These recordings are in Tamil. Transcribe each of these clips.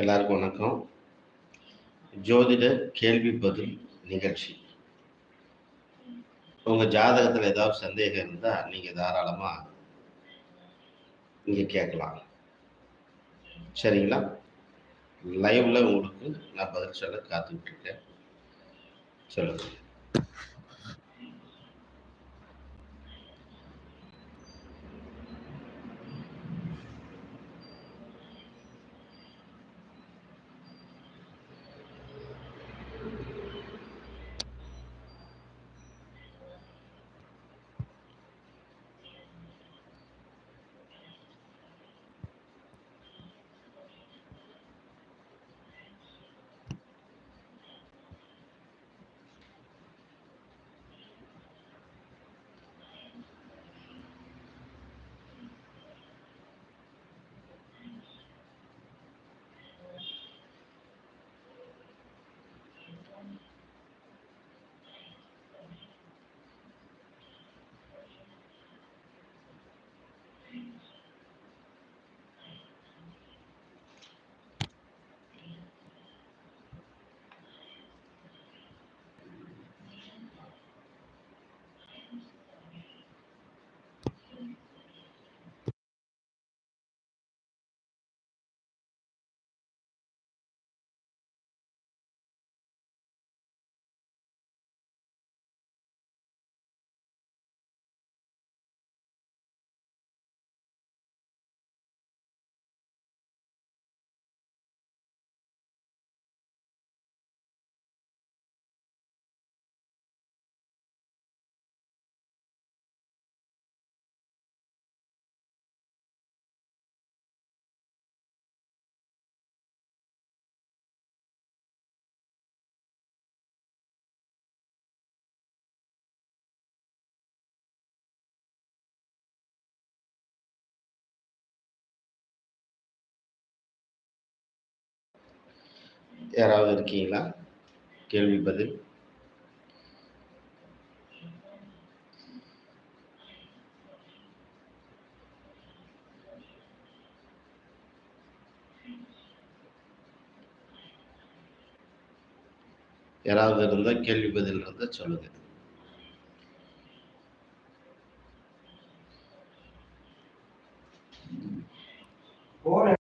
எல்லாருக்கும் வணக்கம். ஜோதிட கேள்வி பதில் நிகழ்ச்சி. உங்கள் ஜாதகத்தில் ஏதாவது சந்தேகம் இருந்தால் நீங்கள் தாராளமாக இங்கே கேட்கலாம். சரிங்களா? லைவில் உங்களுக்கு நான் பதில் சொல்ல காத்துக்கிட்டு இருக்கேன். சொல்லுங்கள் யாராவது இருக்கீங்களா? கேள்வி பதில். யாராவது இருந்தால் கேள்வி பதில் இருந்தால் சொல்லுங்கள் போன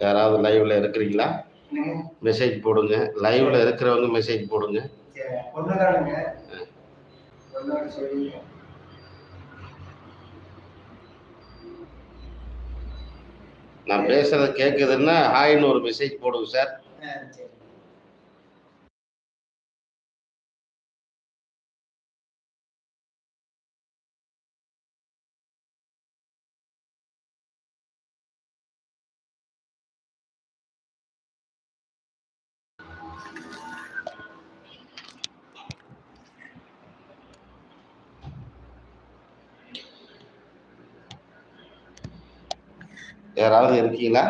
யாராவது லைவ்ல இருக்கிறீங்களா? மெசேஜ் போடுங்க. லைவ்ல இருக்கிறவங்க மெசேஜ் போடுங்க. நான் பேசுறது கேட்குதுன்னா ஹாய்னு ஒரு மெசேஜ் போடுங்க சரி யாராவது இருக்கீங்களா?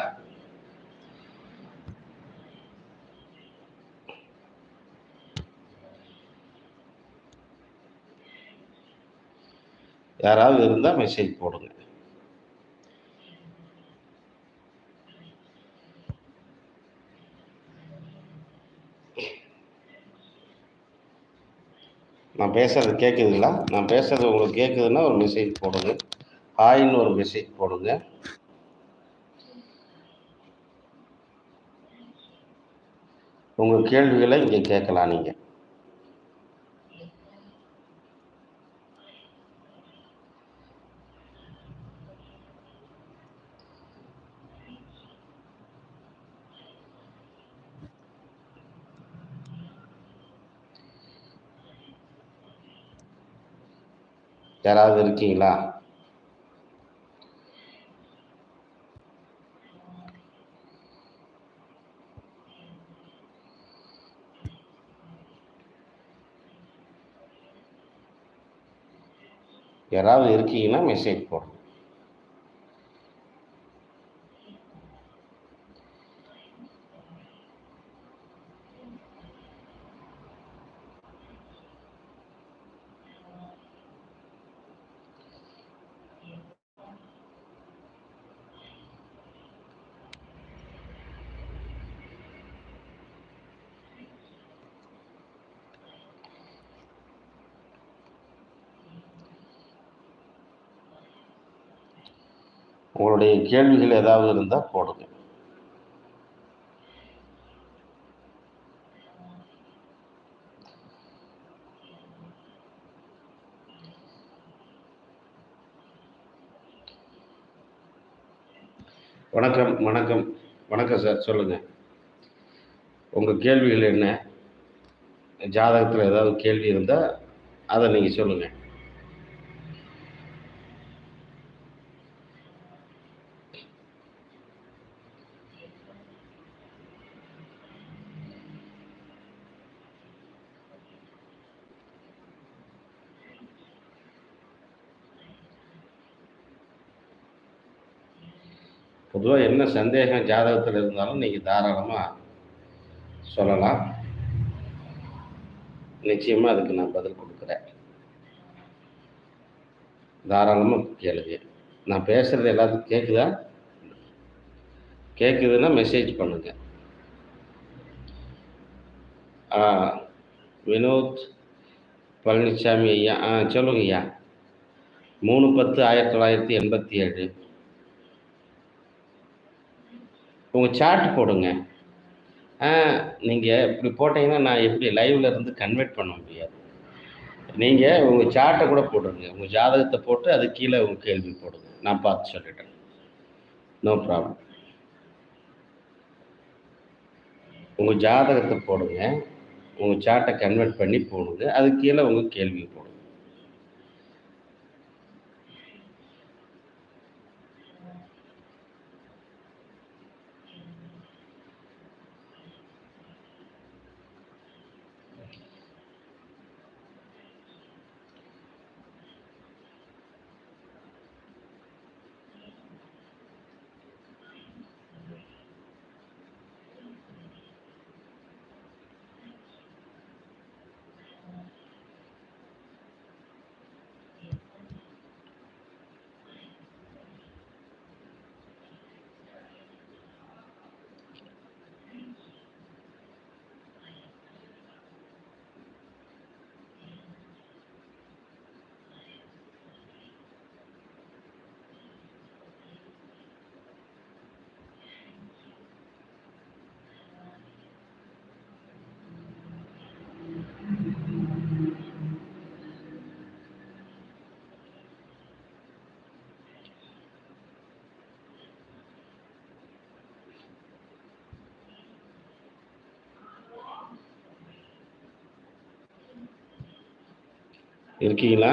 யாராவது இருந்தால் மெசேஜ் போடுங்க. நான் பேசுறது கேட்குதுங்களா நான் பேசுறது உங்களுக்கு கேட்குதுன்னா ஒரு மெசேஜ் போடுங்க. ஹாய்னு ஒரு மெசேஜ் போடுங்க. உங்கள் கேள்விகளை இங்கே கேட்கலாம் நீங்கள் யாராவது இருக்கீங்களா? யாராவது இருக்கீங்கன்னா மெசேஜ் போடுங்க. உங்களுடைய கேள்விகள் ஏதாவது இருந்தால் போடுங்க. வணக்கம் வணக்கம். வணக்கம் சார் சொல்லுங்கள் உங்கள் கேள்விகள் என்ன? ஜாதகத்தில் ஏதாவது கேள்வி இருந்தால் அதை நீங்கள் சொல்லுங்கள் பொதுவாக என்ன சந்தேகம் ஜாதகத்தில் இருந்தாலும் நீங்கள் தாராளமாக சொல்லலாம். நிச்சயமாக அதுக்கு நான் பதில் கொடுக்குறேன். தாராளமாக கேளுங்க. நான் பேசுகிறது எல்லாத்துக்கும் கேட்குதா கேட்குதுன்னா மெசேஜ் பண்ணுங்க. ஆ வினோத் பழனிசாமி ஐயா ஆ சொல்லுங்க ஐயா மூணு பத்து ஆயிரத்தி தொள்ளாயிரத்தி எண்பத்தி ஏழு. உங்கள் சார்ட் போடுங்க. ஆ நீங்கள் இப்படி போட்டீங்கன்னா நான் எப்படி லைவில் இருந்து கன்வெர்ட் பண்ண முடியாது. நீங்கள் உங்கள் சார்ட்டை கூட போடுங்க. உங்கள் ஜாதகத்தை போட்டு அது கீழே உங்கள் கேள்வி போடுங்க. நான் பார்த்து சொல்லிட்டேன் நோ ப்ராப்ளம் உங்கள் ஜாதகத்தை போடுங்க. உங்கள் சார்ட்டை கன்வெர்ட் பண்ணி போடுங்க. அது கீழே உங்கள் கேள்வி போடுங்க. இருக்கீங்களா?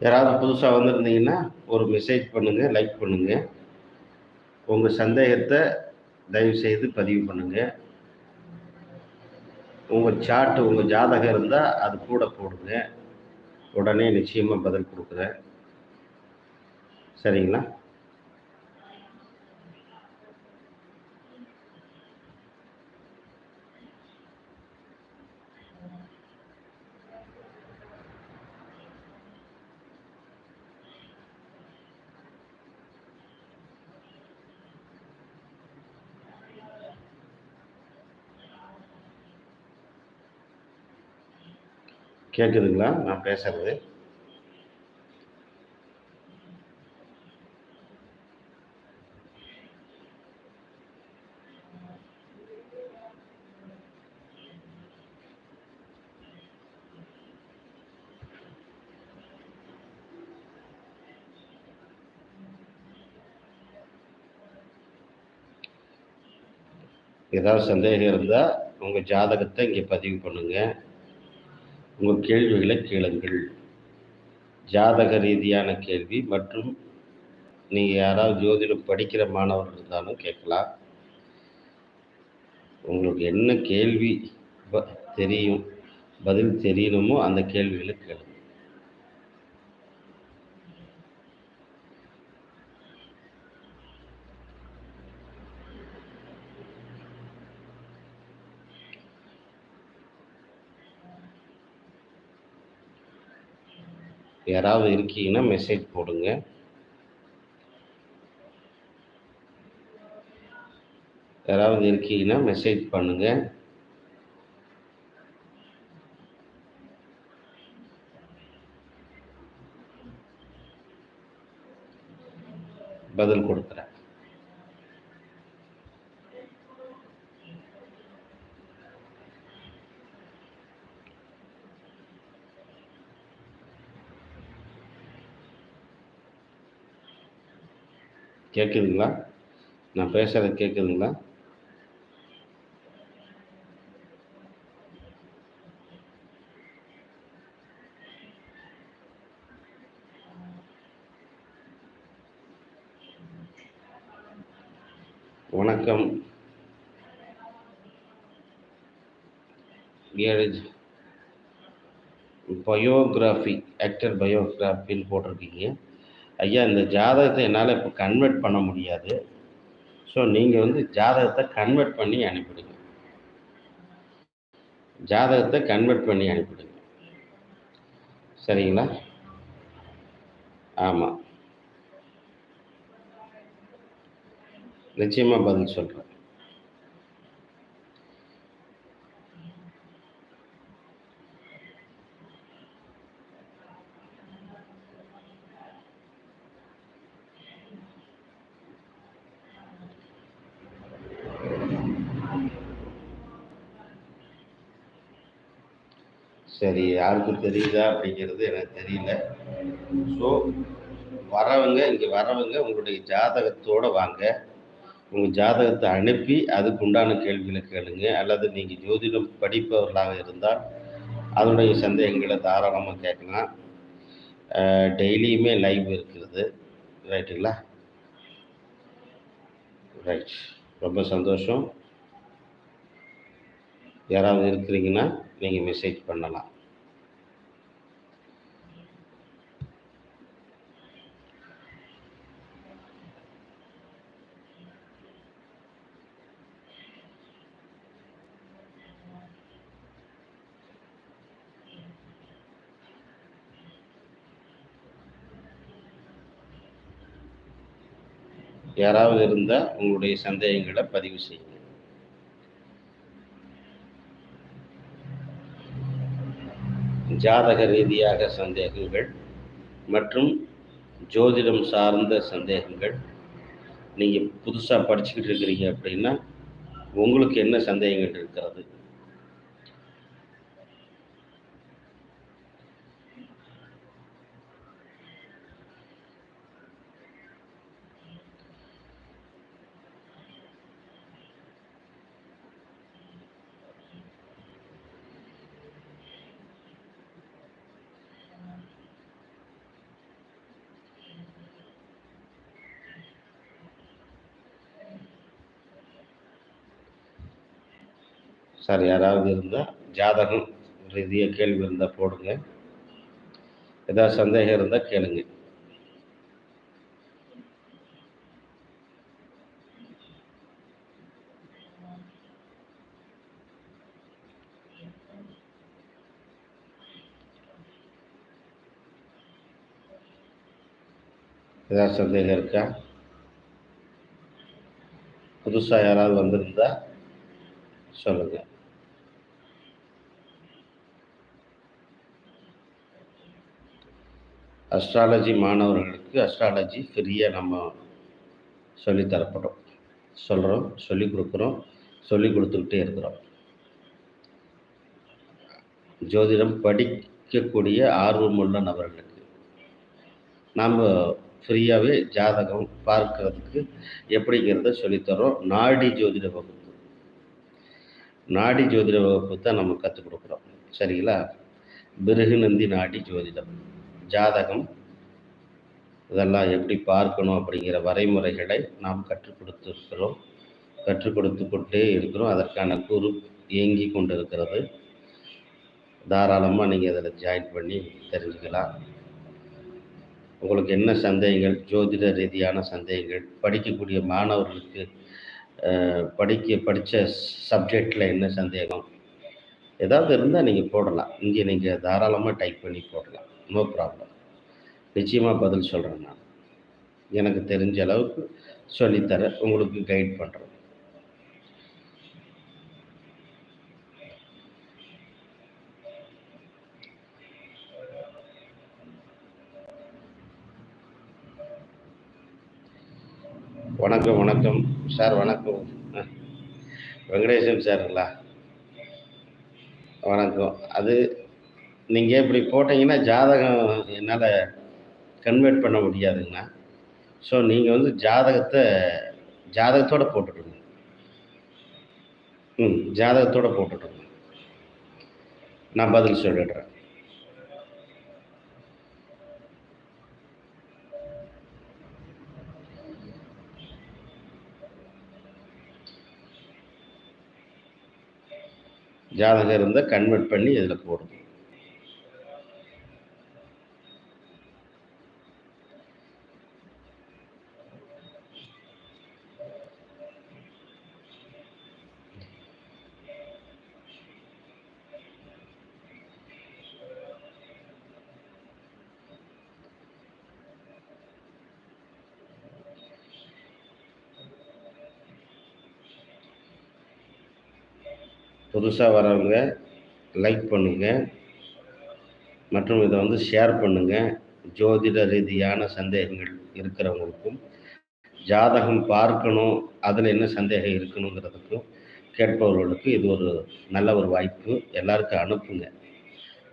யாராவது புதுசாக வந்திருந்தீங்கன்னா ஒரு மெசேஜ் பண்ணுங்கள் லைக் பண்ணுங்கள் உங்கள் சந்தேகத்தை தயவுசெய்து பதிவு பண்ணுங்கள் உங்கள் சார்ட்டு உங்கள் ஜாதகம் இருந்தால் அது கூட போடுங்க. உடனே நிச்சயமாக பதில் கொடுக்குறேன். சரிங்களா? கேட்குதுங்களா நான் பேசுறது. ஏதாவது சந்தேகம் இருந்தால் உங்கள் ஜாதகத்தை இங்கே பதிவு பண்ணுங்கள் உங்கள் கேள்விகளை கேளுங்கள். ஜாதக ரீதியான கேள்வி மற்றும் நீங்கள் யாராவது ஜோதிடம் படிக்கிற மாணவர்கள் இருந்தாலும் கேட்கலாம். உங்களுக்கு என்ன கேள்வி ப- தெரியும் பதில் தெரியணுமோ அந்த கேள்விகளை கேளுங்கள் யாராவது இருக்கீங்கன்னா மெசேஜ் போடுங்க. யாராவது இருக்கீங்கன்னா மெசேஜ் பண்ணுங்க. பதில் கொடுக்குறேன். கேட்குதுங்களா நான் பேசுகிறத கேட்குதுங்களா வணக்கம். பயோகிராஃபி ஆக்டர் பயோகிராஃபின்னு போட்டிருக்கீங்க. ஐயா இந்த ஜாதகத்தை என்னால் இப்போ கன்வெர்ட் பண்ண முடியாது. ஸோ நீங்கள் வந்து ஜாதகத்தை கன்வெர்ட் பண்ணி அனுப்பிடுங்க. ஜாதகத்தை கன்வெர்ட் பண்ணி அனுப்பிடுங்க. சரிங்களா? ஆமாம் நிச்சயமாக பதில் சொல்கிறேன் சரி யாருக்கும் தெரியுதா அப்படிங்கிறது எனக்கு தெரியல. ஸோ வரவங்க இங்கே வரவங்க உங்களுடைய ஜாதகத்தோடு வாங்க. உங்கள் ஜாதகத்தை அனுப்பி அதுக்கு உண்டான கேள்விகளை கேளுங்க. அல்லது நீங்கள் ஜோதிடம் படிப்பவர்களாக இருந்தால் அதனுடைய சந்தேகங்களை தாராளமாக கேட்கலாம். டெய்லியுமே லைவ் இருக்கிறது. ரைட்டுங்களா? ரைட். ரொம்ப சந்தோஷம். யாராவது இருக்கிறீங்கன்னா நீங்கள் மெசேஜ் பண்ணலாம். யாராவது இருந்தால் உங்களுடைய சந்தேகங்களை பதிவு செய்யுங்க. ஜாதக ரீதியாக சந்தேகங்கள் மற்றும் ஜோதிடம் சார்ந்த சந்தேகங்கள். நீங்கள் புதுசாக படிச்சுக்கிட்டு இருக்கிறீங்க அப்படின்னா உங்களுக்கு என்ன சந்தேகங்கள் இருக்கிறது? சார் யாராவது இருந்தால் ஜாதகம் ரீதியாக கேள்வி இருந்தால் போடுங்க. ஏதாவது சந்தேகம் இருந்தால் கேளுங்க. ஏதாவது சந்தேகம் இருக்கா? புதுசாக யாராவது வந்திருந்தா சொல்லுங்கள் அஸ்ட்ராலஜி மாணவர்களுக்கு அஸ்ட்ராலஜி ஃப்ரீயாக நம்ம சொல்லித்தரப்படும் சொல்கிறோம் சொல்லிக் கொடுக்குறோம் சொல்லிக் கொடுத்துக்கிட்டே இருக்கிறோம். ஜோதிடம் படிக்கக்கூடிய ஆர்வமுள்ள நபர்களுக்கு நாம் ஃப்ரீயாகவே ஜாதகம் பார்க்கறதுக்கு எப்படிங்கிறத சொல்லித்தரோம் நாடி ஜோதிட வகுப்பு. நாடி ஜோதிட வகுப்பு தான் நம்ம கற்றுக் கொடுக்குறோம். சரிங்களா? பிருகுநந்தி நாடி ஜோதிடம். ஜாதகம். இதெல்லாம் எப்படி பார்க்கணும் அப்படிங்கிற வரைமுறைகளை நாம் கற்றுக் கொடுத்துருக்கிறோம். கற்றுக் கொடுத்து கொண்டே இருக்கிறோம். அதற்கான குரு இயங்கி கொண்டிருக்கிறது. தாராளமாக நீங்கள் அதில் ஜாயின் பண்ணி தெரிஞ்சுக்கலாம். உங்களுக்கு என்ன சந்தேகங்கள்? ஜோதிட ரீதியான சந்தேகங்கள். படிக்கக்கூடிய மாணவர்களுக்கு படிக்க படித்த சப்ஜெக்டில் என்ன சந்தேகம்? ஏதாவது இருந்தால் நீங்கள் போடலாம். இங்கே நீங்கள் தாராளமாக டைப் பண்ணி போடலாம். நோ ப்ராப்ளம் நிச்சயமாக பதில் சொல்கிறேன் நான். எனக்கு தெரிஞ்ச அளவுக்கு சொல்லித்தரேன் உங்களுக்கு கைட் பண்ணுறேன் வணக்கம் வணக்கம். சார் வணக்கம். வெங்கடேசன் சாருங்களா? வணக்கம். அது நீங்கள் இப்படி போட்டீங்கன்னா ஜாதகம் என்னால் கன்வெர்ட் பண்ண முடியாதுங்கண்ணா. ஸோ நீங்கள் வந்து ஜாதகத்தை ஜாதகத்தோடு போட்டுடுங்க ம் ஜாதகத்தோட போட்டுடுங்க நான் பதில் சொல்லிடுறேன். ஜாதகம் இருந்தால் கன்வெர்ட் பண்ணி இதில் போடுங்க புதுசாக வரவங்க லைக் பண்ணுங்கள் மற்றும் இதை வந்து ஷேர் பண்ணுங்கள் ஜோதிட ரீதியான சந்தேகங்கள் இருக்கிறவங்களுக்கும் ஜாதகம் பார்க்கணும் அதில் என்ன சந்தேகம் இருக்கணுங்கிறதுக்கும் கேட்பவர்களுக்கு இது ஒரு நல்ல ஒரு வாய்ப்பு. எல்லாருக்கும் அனுப்புங்க.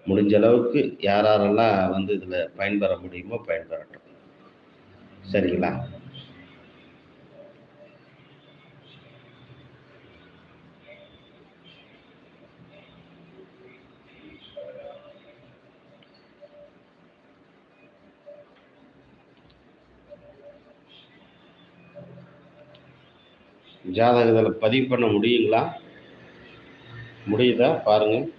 முடிஞ்ச அளவுக்கு யாரெல்லாம் வந்து இதில் பயன்பெற முடியுமோ பயன்பெறட்டும். சரிங்களா? ஜாதகத்தில் பதிவு பண்ண முடியுங்களா? முடியுதா? பாருங்கள்